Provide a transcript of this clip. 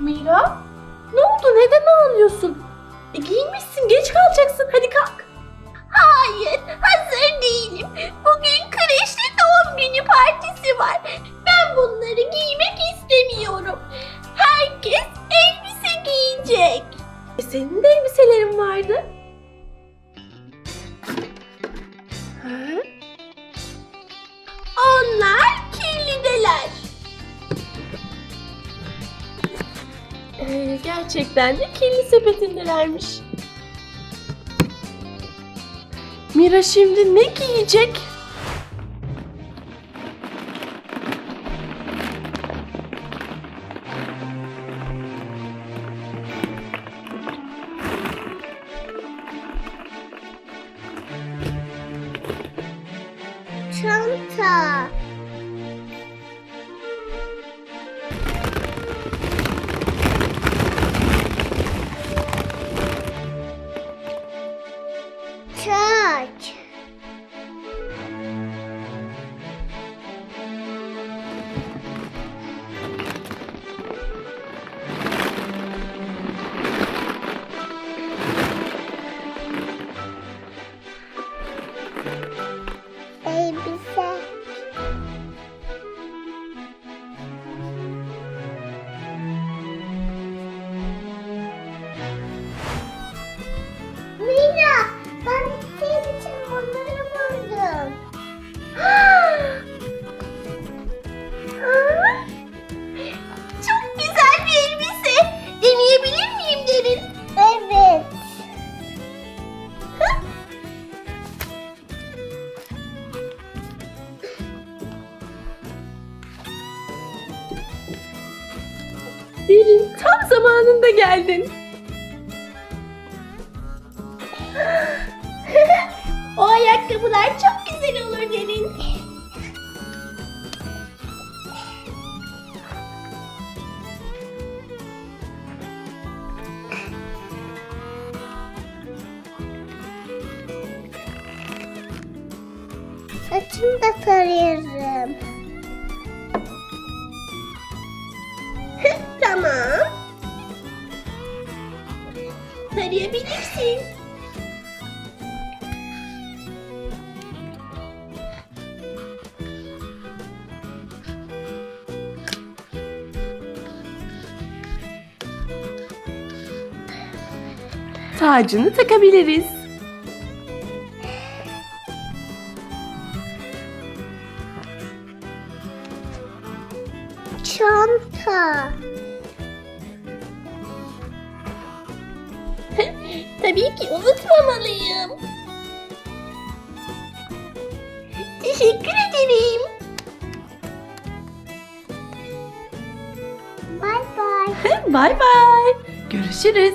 Mira? Ne oldu? Neden ağlıyorsun? E giyinmişsin. Geç kalacaksın. Hadi kalk. Gerçekten de kirli sepetindelermiş. Mira şimdi ne giyecek? Çanta. right. Derin tam zamanında geldin. o ayakkabılar çok güzel olur derin. Saçımı da tarıyorum. Tarayabilirsin. Tacını takabiliriz. Çanta. Tabii ki unutmamalıyım. Teşekkür ederim. Bye bye. Bay bay. Görüşürüz.